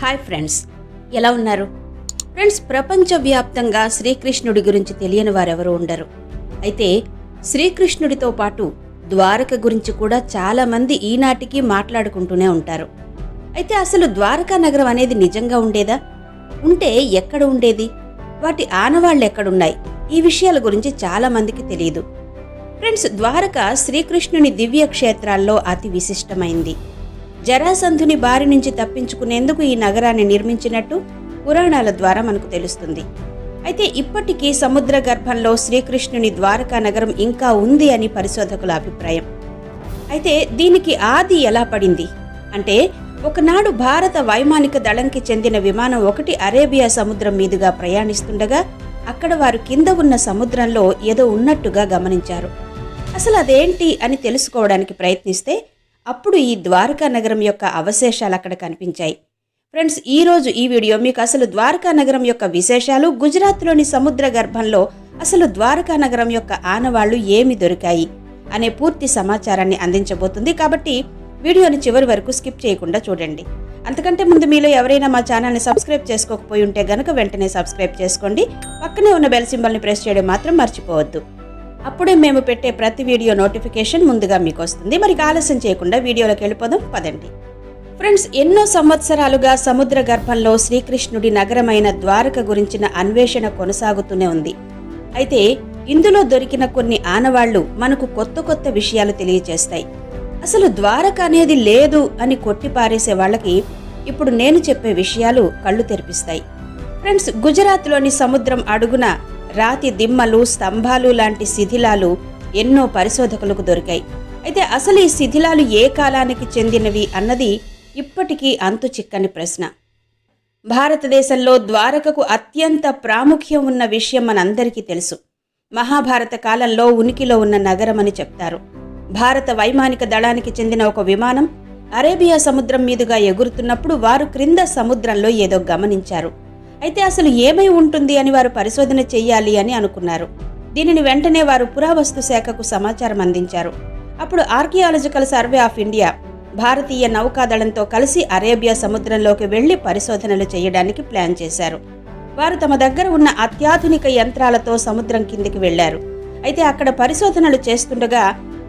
Hi friends. ఎలా ఉన్నారు? Friends ప్రపంచవ్యాప్తంగా శ్రీకృష్ణుడి గురించి తెలియని వారెవరూ ఉండరు. అయితే శ్రీకృష్ణుడితో పాటు ద్వారక గురించి కూడా చాలామంది ఈనాటికి మాట్లాడుకుంటూనే ఉంటారు. అయితే అసలు ద్వారకా నగరం అనేది నిజంగా ఉండేదా? ఉంటే ఎక్కడ ఉండేది? వాటి ఆనవాళ్ళు ఎక్కడున్నాయి? ఈ విషయాల గురించి చాలామందికి తెలియదు ఫ్రెండ్స్ ద్వారక శ్రీకృష్ణుని దివ్య క్షేత్రాల్లో అతి విశిష్టమైంది. జరాసంధుని బారి నుంచి తప్పించుకునేందుకు ఈ నగరాన్ని నిర్మించినట్టు పురాణాల ద్వారా మనకు తెలుస్తుంది. అయితే ఇప్పటికీ సముద్ర గర్భంలో శ్రీకృష్ణుని ద్వారకా నగరం ఇంకా ఉంది అని పరిశోధకుల అభిప్రాయం. అయితే దీనికి ఆది ఎలా పడింది? అంటే ఒకనాడు భారత వైమానిక దళంకి చెందిన విమానం ఒకటి అరేబియా సముద్రం మీదుగా ప్రయాణిస్తుండగా అక్కడ వారు కింద ఉన్న సముద్రంలో ఏదో ఉన్నట్టుగా గమనించారు. అసలు అదేంటి అని తెలుసుకోవడానికి ప్రయత్నిస్తే అప్పుడు ఈ ద్వారకా నగరం యొక్క అవశేషాలు అక్కడ కనిపించాయి. ఫ్రెండ్స్ ఈరోజు ఈ వీడియో మీకు అసలు ద్వారకా నగరం యొక్క విశేషాలు గుజరాత్లోని సముద్ర గర్భంలో అసలు ద్వారకా నగరం యొక్క ఆనవాళ్ళు ఏమి దొరికాయి అనే పూర్తి సమాచారాన్ని అందించబోతుంది. కాబట్టి వీడియోని చివరి వరకు స్కిప్ చేయకుండా చూడండి. అంతకంటే ముందు మీలో ఎవరైనా మా ఛానల్ని సబ్స్క్రైబ్ చేసుకోకపోయి ఉంటే గనక వెంటనే సబ్స్క్రైబ్ చేసుకోండి. పక్కనే ఉన్న బెల్ సింబల్ని ప్రెస్ చేయడం మాత్రం మర్చిపోవద్దు. అప్పుడే మేము పెట్టే ప్రతి వీడియో నోటిఫికేషన్ ముందుగా మీకు వస్తుంది. మరి ఆలస్యం చేయకుండా వీడియోలోకి వెళ్ళిపోదాం పదండి. ఫ్రెండ్స్ ఎన్నో సంవత్సరాలుగా సముద్ర గర్భంలో శ్రీకృష్ణుడి నగరమైన ద్వారక గురించిన అన్వేషణ కొనసాగుతూనే ఉంది. అయితే ఇందులో దొరికిన కొన్ని ఆనవాళ్ళు మనకు కొత్త కొత్త విషయాలు తెలియజేస్తాయి అసలు ద్వారక అనేది లేదు అని కొట్టిపారేసే వాళ్ళకి ఇప్పుడు నేను చెప్పే విషయాలు కళ్ళు తెరిపిస్తాయి. ఫ్రెండ్స్ గుజరాత్లోని సముద్రం అడుగున రాతి దిమ్మలు స్తంభాలు లాంటి శిథిలాలు ఎన్నో పరిశోధకులకు దొరికాయి. అయితే అసలు ఈ శిథిలాలు ఏ కాలానికి చెందినవి అన్నది ఇప్పటికీ అంతు చిక్కని ప్రశ్న. భారతదేశంలో ద్వారకకు అత్యంత ప్రాముఖ్యం ఉన్న విషయం మనందరికీ తెలుసు. మహాభారత కాలంలో ఉనికిలో ఉన్న నగరమని చెప్తారు. భారత వైమానిక దళానికి చెందిన ఒక విమానం అరేబియా సముద్రం మీదుగా ఎగురుతున్నప్పుడు వారు క్రింద సముద్రంలో ఏదో గమనించారు. అయితే అసలు ఏమై ఉంటుంది అని వారు పరిశోధన చేయాలి అని అనుకున్నారు. దీనిని వెంటనే వారు పురావస్తు శాఖకు సమాచారం అందించారు. అప్పుడు ఆర్కియాలజికల్ సర్వే ఆఫ్ ఇండియా భారతీయ నౌకాదళంతో కలిసి అరేబియా సముద్రంలోకి వెళ్ళి పరిశోధనలు చేయడానికి ప్లాన్ చేశారు. వారు తమ దగ్గర ఉన్న అత్యాధునిక యంత్రాలతో సముద్రం కిందికి వెళ్ళారు అయితే అక్కడ పరిశోధనలు చేస్తుండగా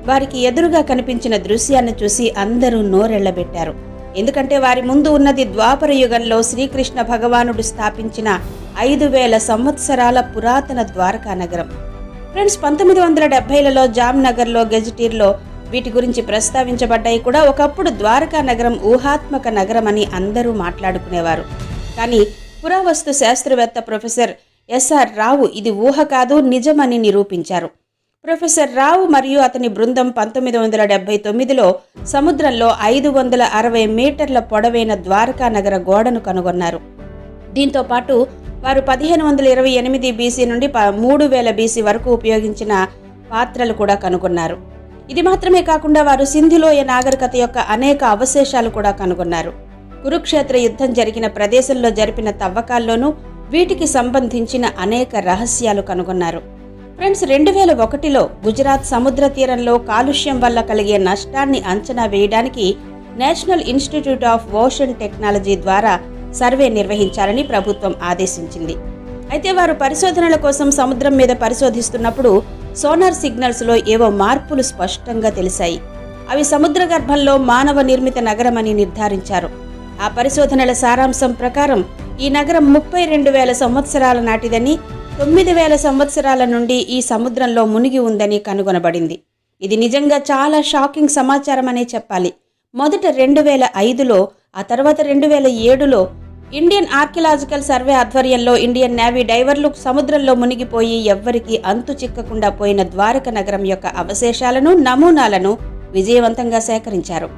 వారికి ఎదురుగా కనిపించిన దృశ్యాన్ని చూసి అందరూ నోరెళ్ళబెట్టారు ఎందుకంటే వారి ముందు ఉన్నది ద్వాపర యుగంలో శ్రీకృష్ణ భగవానుడు స్థాపించిన ఐదు వేల సంవత్సరాల పురాతన ద్వారకా నగరం. ఫ్రెండ్స్ పంతొమ్మిది వందల డెబ్బైలలో జామ్నగర్లో గెజిటీర్లో వీటి గురించి ప్రస్తావించబడ్డాయి కూడా. ఒకప్పుడు ద్వారకా నగరం ఊహాత్మక నగరం అని అందరూ మాట్లాడుకునేవారు. కానీ పురావస్తు శాస్త్రవేత్త ప్రొఫెసర్ ఎస్ఆర్ రావు ఇది ఊహ కాదు నిజమని నిరూపించారు. ప్రొఫెసర్ రావు మరియు అతని బృందం పంతొమ్మిది వందల డెబ్బై తొమ్మిదిలో సముద్రంలో ఐదు వందల అరవై మీటర్ల పొడవైన ద్వారకా నగర గోడను కనుగొన్నారు. దీంతో పాటు వారు పదిహేను వందల ఇరవై ఎనిమిది బీసీ నుండి మూడు వేల బీసీ వరకు ఉపయోగించిన పాత్రలు కూడా కనుగొన్నారు. ఇది మాత్రమే కాకుండా వారు సింధులోయ నాగరికత యొక్క అనేక అవశేషాలు కూడా కనుగొన్నారు. కురుక్షేత్ర యుద్ధం జరిగిన ప్రదేశంలో జరిపిన తవ్వకాల్లోనూ వీటికి సంబంధించిన అనేక రహస్యాలు కనుగొన్నారు. ఫ్రెండ్స్ రెండు వేల ఒకటిలో గుజరాత్ సముద్ర తీరంలో కాలుష్యం వల్ల కలిగే నష్టాన్ని అంచనా వేయడానికి national institute of ocean technology ద్వారా సర్వే నిర్వహించాలని ప్రభుత్వం ఆదేశించింది. అయితే వారు పరిశోధనల కోసం సముద్రం మీద పరిశోధిస్తున్నప్పుడు సోనార్ సిగ్నల్స్లో ఏవో మార్పులు స్పష్టంగా తెలిసాయి అవి సముద్ర గర్భంలో మానవ నిర్మిత నగరమని నిర్ధారించారు. ఆ పరిశోధనల సారాంశం ప్రకారం ఈ నగరం ముప్పై రెండు వేల సంవత్సరాల నాటిదని తొమ్మిది వేల సంవత్సరాల నుండి ఈ సముద్రంలో మునిగి ఉందని కనుగొనబడింది. ఇది నిజంగా చాలా షాకింగ్ సమాచారం అనే చెప్పాలి. మొదట రెండు వేల ఐదులో ఆ తర్వాత రెండు వేల ఏడులో ఇండియన్ ఆర్కియలాజికల్ సర్వే ఆధ్వర్యంలో ఇండియన్ నేవీ డైవర్లు సముద్రంలో మునిగిపోయి ఎవ్వరికీ అంతు చిక్కకుండా పోయిన ద్వారక నగరం యొక్క అవశేషాలను నమూనాలను విజయవంతంగా సేకరించారు.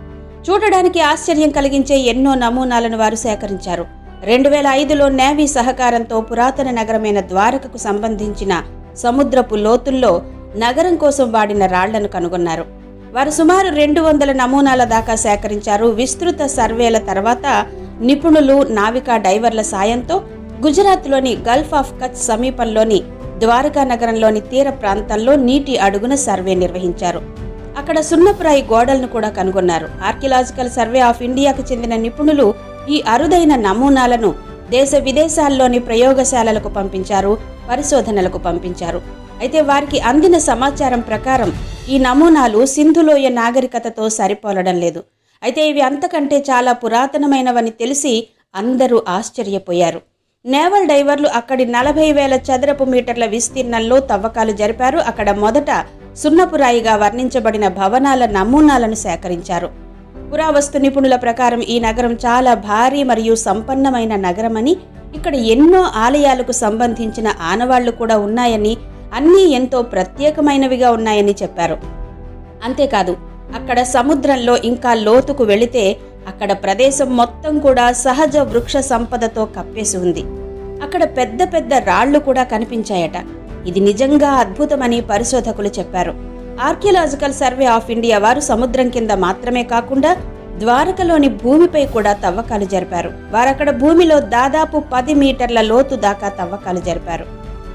చూడడానికి ఆశ్చర్యం కలిగించే ఎన్నో నమూనాలను వారు సేకరించారు. రెండు వేల ఐదులో నేవీ సహకారంతో పురాతన నగరమైన ద్వారకకు సంబంధించిన సముద్రపు లోతుల్లో నగరం కోసం వాడిన రాళ్ళను కనుగొన్నారు. వారు సుమారు రెండు వందల నమూనాల దాకా సేకరించారు. విస్తృత సర్వేల తర్వాత నిపుణులు నావికా డైవర్ల సాయంతో గుజరాత్లోని గల్ఫ్ ఆఫ్ కచ్ సమీపంలోని ద్వారకా నగరంలోని తీర ప్రాంతాల్లో నీటి అడుగున సర్వే నిర్వహించారు. అక్కడ సున్నపురాయి గోడలను కూడా కనుగొన్నారు. ఆర్కియలాజికల్ సర్వే ఆఫ్ ఇండియాకు చెందిన నిపుణులు ఈ అరుదైన నమూనాలను దేశ విదేశాల్లోని ప్రయోగశాలలకు పంపించారు పరిశోధనలకు పంపించారు. అయితే వారికి అందిన సమాచారం ప్రకారం ఈ నమూనాలు సింధులోయ నాగరికతతో సరిపోలడం లేదు. అయితే ఇవి అంతకంటే చాలా పురాతనమైనవని తెలిసి అందరూ ఆశ్చర్యపోయారు. నేవల్ డైవర్లు అక్కడి నలభై వేల చదరపు మీటర్ల విస్తీర్ణంలో తవ్వకాలు జరిపారు. అక్కడ మొదట సున్నపురాయిగా వర్ణించబడిన భవనాల నమూనాలను సేకరించారు. పురావస్తు నిపుణుల ప్రకారం ఈ నగరం చాలా భారీ మరియు సంపన్నమైన నగరమని ఇక్కడ ఎన్నో ఆలయాలకు సంబంధించిన ఆనవాళ్ళు కూడా ఉన్నాయని అన్నీ ఎంతో ప్రత్యేకమైనవిగా ఉన్నాయని చెప్పారు. అంతేకాదు అక్కడ సముద్రంలో ఇంకా లోతుకు వెళితే అక్కడ ప్రదేశం మొత్తం కూడా సహజ వృక్ష సంపదతో కప్పేసి ఉంది. అక్కడ పెద్ద పెద్ద రాళ్ళు కూడా కనిపించాయట. ఇది నిజంగా అద్భుతమని పరిశోధకులు చెప్పారు. ఆర్కియలాజికల్ సర్వే ఆఫ్ ఇండియా వారు సముద్రం కింద మాత్రమే కాకుండా ద్వారకలోని భూమిపై కూడా తవ్వకాలు జరిపారు. వారక్కడ భూమిలో దాదాపు పది మీటర్ల లోతు దాకా తవ్వకాలు జరిపారు.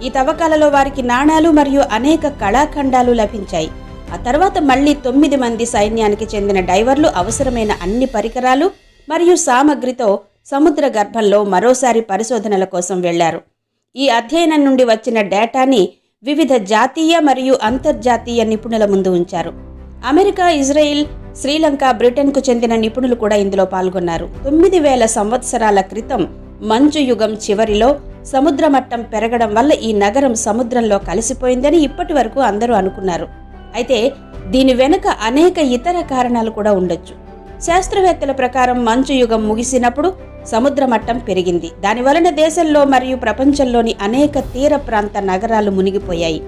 ఈ తవ్వకాలలో వారికి నాణాలు మరియు అనేక కళాఖండాలు లభించాయి. ఆ తర్వాత మళ్ళీ తొమ్మిది మంది సైన్యానికి చెందిన డైవర్లు అవసరమైన అన్ని పరికరాలు మరియు సామగ్రితో సముద్ర గర్భంలో మరోసారి పరిశోధనల కోసం వెళ్ళారు. ఈ అధ్యయనం నుండి వచ్చిన డేటాని వివిధ జాతీయ మరియు అంతర్జాతీయ నిపుణుల ముందు ఉంచారు. అమెరికా ఇజ్రాయిల్ శ్రీలంక బ్రిటన్కు చెందిన నిపుణులు కూడా ఇందులో పాల్గొన్నారు. తొమ్మిది వేల సంవత్సరాల క్రితం మంచు యుగం చివరిలో సముద్ర మట్టం పెరగడం వల్ల ఈ నగరం సముద్రంలో కలిసిపోయిందని ఇప్పటి వరకు అందరూ అనుకున్నారు. అయితే దీని వెనుక అనేక ఇతర కారణాలు కూడా ఉండొచ్చు. శాస్త్రవేత్తల ప్రకారం మంచు యుగం ముగిసినప్పుడు సముద్ర మట్టం పెరిగింది. దాని వలన దేశంలో మరియు ప్రపంచంలోని అనేక తీర ప్రాంత నగరాలు మునిగిపోయాయి.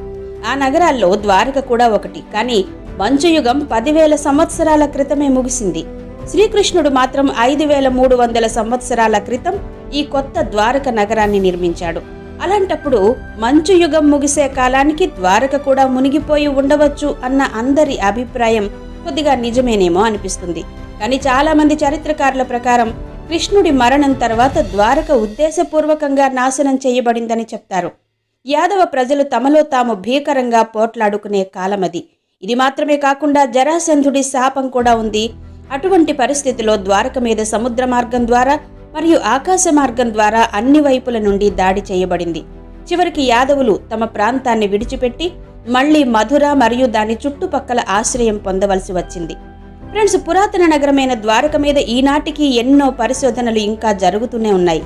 ఆ నగరాల్లో ద్వారక కూడా ఒకటి. కానీ మంచు యుగం పదివేల సంవత్సరాల క్రితమే ముగిసింది. శ్రీకృష్ణుడు మాత్రం ఐదు వేల మూడు వందల సంవత్సరాల క్రితం ఈ కొత్త ద్వారక నగరాన్ని నిర్మించాడు. అలాంటప్పుడు మంచు యుగం ముగిసే కాలానికి ద్వారక కూడా మునిగిపోయి ఉండవచ్చు అన్న అందరి అభిప్రాయం కొద్దిగా నిజమేనేమో అనిపిస్తుంది. కానీ చాలా మంది చరిత్రకారుల ప్రకారం కృష్ణుడి మరణం తర్వాత ద్వారక ఉద్దేశపూర్వకంగా నాశనం చేయబడిందని చెప్తారు. యాదవ ప్రజలు తమలో తాము భీకరంగా పోట్లాడుకునే కాలమది. ఇది మాత్రమే కాకుండా జరాసంధుడి శాపం కూడా ఉంది. అటువంటి పరిస్థితిలో ద్వారక మీద సముద్ర మార్గం ద్వారా మరియు ఆకాశ మార్గం ద్వారా అన్ని వైపుల నుండి దాడి చేయబడింది. చివరికి యాదవులు తమ ప్రాంతాన్ని విడిచిపెట్టి మళ్ళీ మధుర మరియు దాని చుట్టుపక్కల ఆశ్రయం పొందవలసి వచ్చింది. ఫ్రెండ్స్ పురాతన నగరమైన ద్వారక మీద ఈనాటికి ఎన్నో పరిశోధనలు ఇంకా జరుగుతూనే ఉన్నాయి.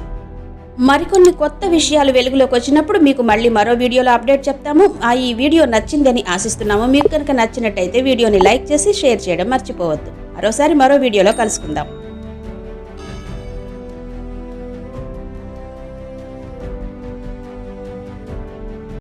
మరికొన్ని కొత్త విషయాలు వెలుగులోకి వచ్చినప్పుడు మీకు మళ్ళీ మరో వీడియోలో అప్డేట్ చెప్తాము. ఆ ఈ వీడియో నచ్చిందని ఆశిస్తున్నాము. మీకు కనుక నచ్చినట్టయితే వీడియోని లైక్ చేసి షేర్ చేయడం మర్చిపోవద్దు. మరోసారి మరో వీడియోలో కలుసుకుందాం.